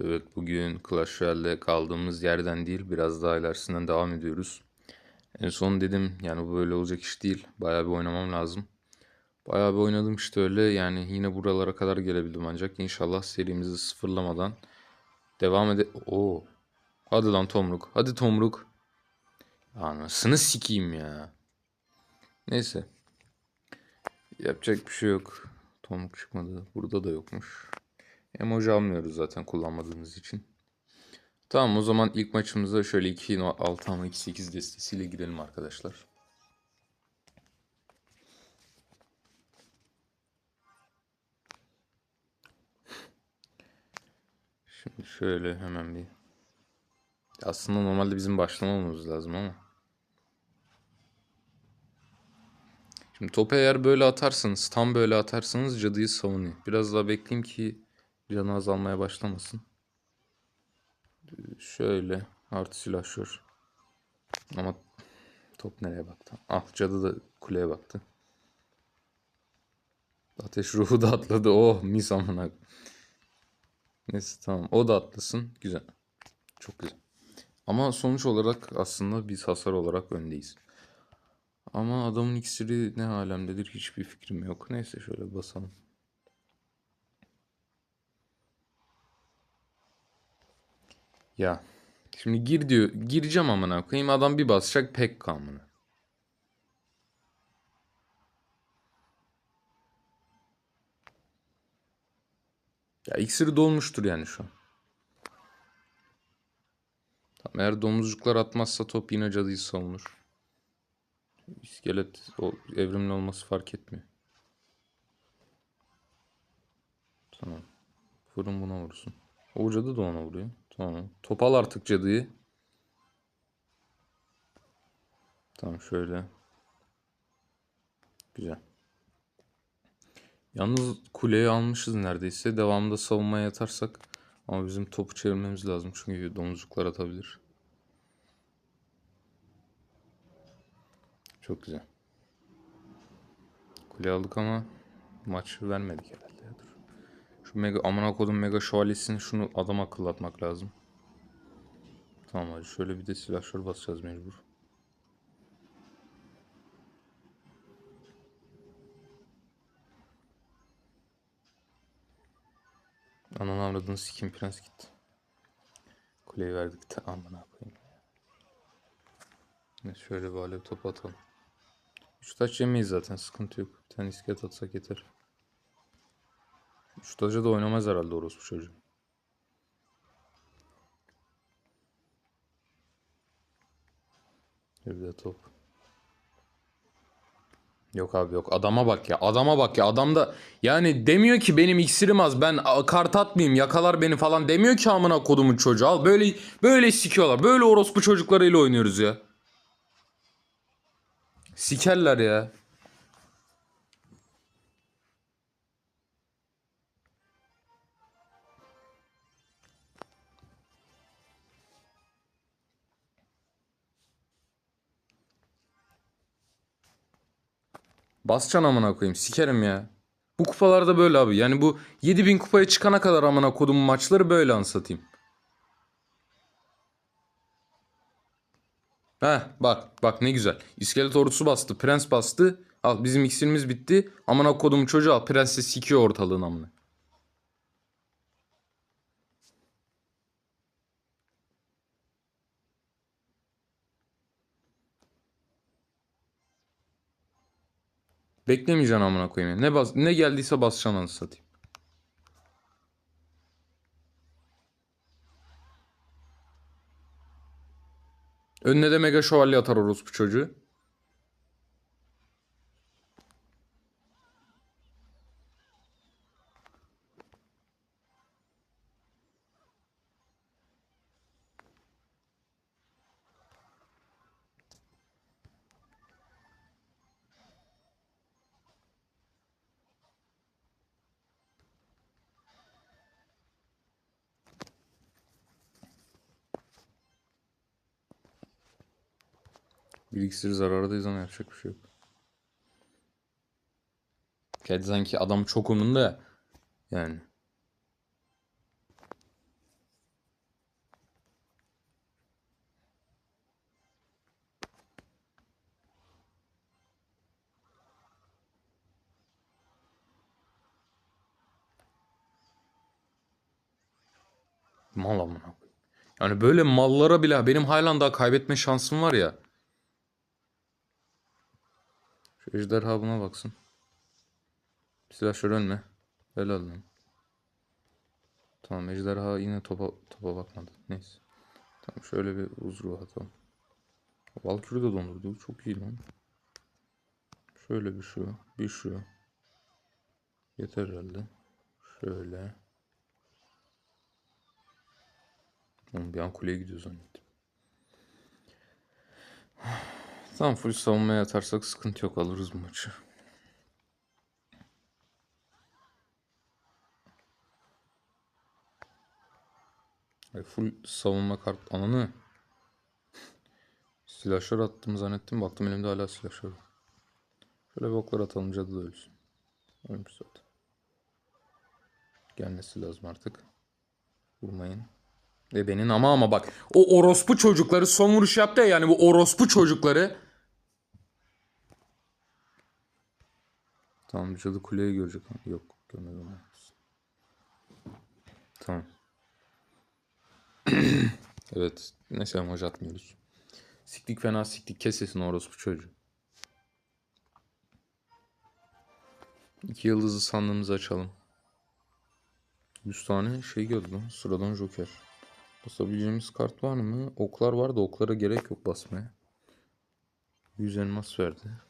Evet bugün Clash Royale'de kaldığımız yerden değil biraz daha ilerisinden devam ediyoruz. En son dedim yani bu böyle olacak iş değil. Bayağı bir oynamam lazım. Bayağı bir oynadım işte öyle yani yine buralara kadar gelebildim ancak inşallah serimizi sıfırlamadan devam ede... Oo. Hadi lan Tomruk. Hadi Tomruk. Anasını sikeyim ya. Neyse. Yapacak bir şey yok. Tomruk çıkmadı. Burada da yokmuş. Emoji almıyoruz zaten kullanmadığımız için. Tamam o zaman ilk maçımıza şöyle 2 6 ama 2 8 destesiyle girelim arkadaşlar. Şimdi şöyle hemen bir aslında normalde bizim başlamamız lazım ama. Şimdi topu eğer böyle atarsanız, tam böyle atarsanız cadıyı savunuyor. Biraz daha bekleyeyim ki canı azalmaya başlamasın. Şöyle artı silahşör. Ama top nereye baktı? Ah cadı da kuleye baktı. Ateş ruhu da atladı. Oh mis amına. Neyse tamam. O da atlasın. Güzel. Çok güzel. Ama sonuç olarak aslında biz hasar olarak öndeyiz. Ama adamın iksiri ne alemdedir hiçbir fikrim yok. Neyse şöyle basalım. Ya şimdi gir diyor. Gireceğim amına koyayım. Adam bir basacak pek kamını. Ya iksiri dolmuştur yani şu an. Tamam, eğer domuzcuklar atmazsa top yine cadıyı savunur. İskelet o evrimli olması fark etmiyor. Tamam. Fırın buna vursun. O cadı da ona vuruyor. Tamam. Topal artık cadıyı. Tamam şöyle. Güzel. Yalnız kuleyi almışız neredeyse. Devamında savunmaya yatarsak. Ama bizim topu çevirmemiz lazım. Çünkü domuzcuklar atabilir. Çok güzel. Kule aldık ama maç vermedik herhalde. Dur. Şu mega amına kodum mega şövalyesini şunu adam akıllatmak lazım. Tamam hadi şöyle bir de silahşör basacağız mecbur. Ananı avradını sikim prens gitti. Kuleyi verdik de amına koyayım. Şöyle bir alev topu atalım. Üç taş yemeyiz zaten sıkıntı yok. Bir tane atsak yeter. Üç taşa da oynamaz herhalde orospu çocuğu. Bir de top. Yok abi yok. Adama bak ya. Adama bak ya. Adam da yani demiyor ki benim iksirim az. Ben kart atmayayım. Yakalar beni falan demiyor ki amına kodumun çocuğu. Al böyle böyle sikiyorlar. Böyle orospu çocuklarıyla oynuyoruz ya. Sikerler ya. Basacaksın amına koyayım. Sikerim ya. Bu kupalarda böyle abi. Yani bu 7000 kupaya çıkana kadar amına kodum maçları böyle ansatayım. Heh bak bak ne güzel. İskelet ordusu bastı. Prens bastı. Al bizim iksirimiz bitti. Amına kodum çocuğu al. Prens de sikiyor ortalığın amına. Beklemeyeceksin amına koyayım. Ne bas ne geldiyse basacaksın satayım. Önüne de mega şövalye atar orospu çocuğu. İksir zarardayız ama yapacak bir şey yok. Kedi sanki adam çok umunda ya. Yani. Mal amına. Yani böyle mallara bile benim halen daha kaybetme şansım var ya. Şu ejderha buna baksın. Silahşör önme. Helal lan. Tamam ejderha yine topa, topa bakmadı. Neyse. Tamam şöyle bir uzru atalım. Valkürü de dondurdu. Çok iyi lan. Şöyle bir şu. Bir şu. Yeter herhalde. Şöyle. Oğlum bir an kuleye gidiyor zannettim. Tamam full savunmaya atarsak sıkıntı yok alırız bu maçı. Ay full savunma kart ananı. Silahşör attım zannettim. Baktım elimde hala silahşör. Şöyle bir oklar atalım cadı da ölsün. Ölmüş zaten. Gelmesi lazım artık. Vurmayın. Ve benim ama ama bak. O orospu çocukları son vuruş yaptı ya yani bu orospu çocukları. Tamam cadı kuleyi görecek. Yok görmedi onu. Tamam. evet. Neyse emoji atmıyoruz. Siktik fena siktik. Kes sesini orospu çocuğu. İki yıldızlı sandığımızı açalım. 100 tane şey geldi lan. Sıradan joker. Basabileceğimiz kart var mı? Oklar var da oklara gerek yok basmaya. 100 elmas verdi.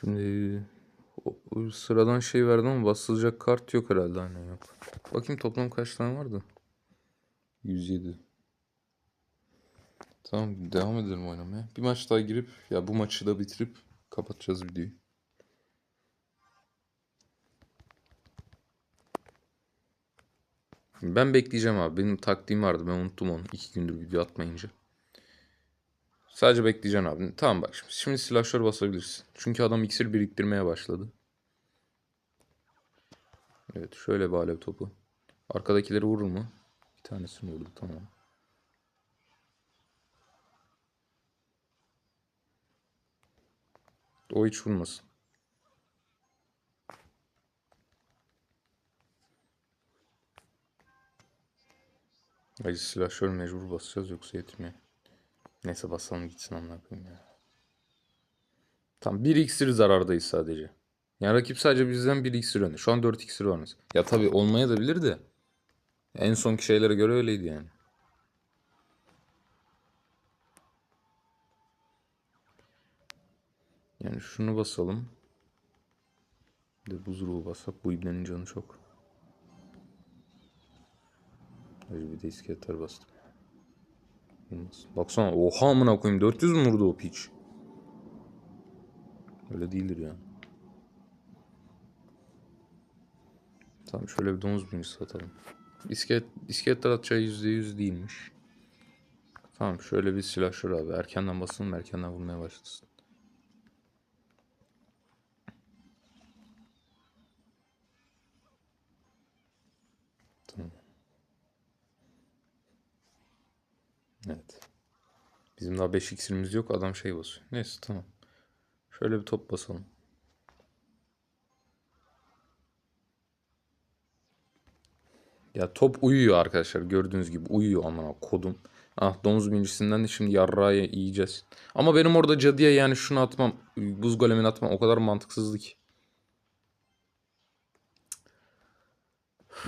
Şimdi o- o sıradan şey verdim ama basılacak kart yok herhalde hani yok. Bakayım toplam kaç tane vardı? 107. Tamam devam edelim oynamaya. Bir maç daha girip ya bu maçı da bitirip kapatacağız videoyu. Ben bekleyeceğim abi. Benim taktiğim vardı. Ben unuttum onu. iki gündür video atmayınca. Sadece bekleyeceksin abi. Tamam bak şimdi. Şimdi silahşör basabilirsin. Çünkü adam iksir biriktirmeye başladı. Evet şöyle bir alev topu. Arkadakileri vurur mu? Bir tanesini vurdu tamam. O hiç vurmasın. Acı silahşör mecbur basacağız yoksa yetmiyor. Neyse basalım gitsin amına ya. Tam 1 iksir zarardayız sadece. Yani rakip sadece bizden 1 iksir önde. Şu an 4 iksir var mesela. Ya tabii olmaya da bilir de. En sonki şeylere göre öyleydi yani. Yani şunu basalım. Bir de buz ruhu basak. Bu ibnenin canı çok. Hacı bir de iskeletler bastım. Baksana oha amına koyayım 400 mü vurdu o piç? Öyle değildir ya. Tamam şöyle bir domuz büyüsü atalım. İskelet, iskeletler atacağı %100 değilmiş. Tamam şöyle bir silahşör abi. Erkenden basalım erkenden vurmaya başlasın. Tamam. Evet. Bizim daha 5 iksirimiz yok. Adam şey basıyor. Neyse tamam. Şöyle bir top basalım. Ya top uyuyor arkadaşlar. Gördüğünüz gibi uyuyor amına kodum. Ah domuz bincisinden de şimdi yarrağı yiyeceğiz. Ama benim orada cadıya yani şunu atmam. Buz golemini atmam o kadar mantıksızdı ki.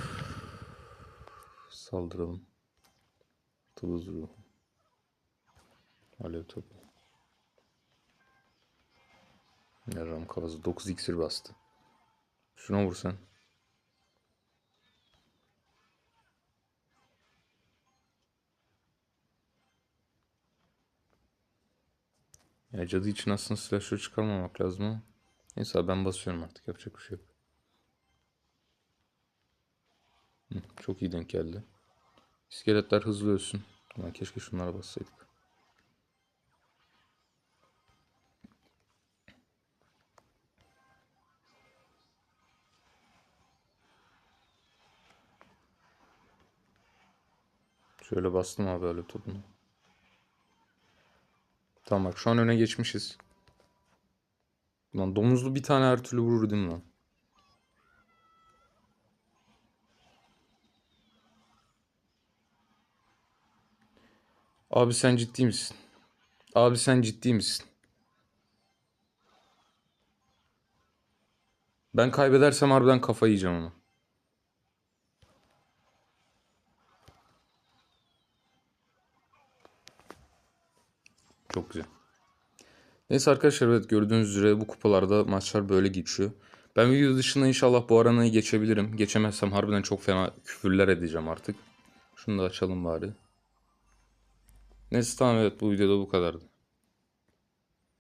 Saldıralım. Tuz ruhu. Alev topu. Yarram kafası 9 iksir bastı. Şuna vur sen. Ya cadı için aslında slasher çıkarmamak lazım ama. Neyse ben basıyorum artık yapacak bir şey yok. Hı, çok iyi denk geldi. İskeletler hızlı ölsün. Ulan keşke şunlara bassaydık. Şöyle bastım abi öyle topunu. Tamam bak şu an öne geçmişiz. Lan domuzlu bir tane her türlü vurur değil mi lan? Abi sen ciddi misin? Abi sen ciddi misin? Ben kaybedersem harbiden kafayı yiyeceğim ama. Çok güzel. Neyse arkadaşlar evet gördüğünüz üzere bu kupalarda maçlar böyle geçiyor. Ben video dışında inşallah bu aranayı geçebilirim. Geçemezsem harbiden çok fena küfürler edeceğim artık. Şunu da açalım bari. Neyse tamam evet bu videoda bu kadardı.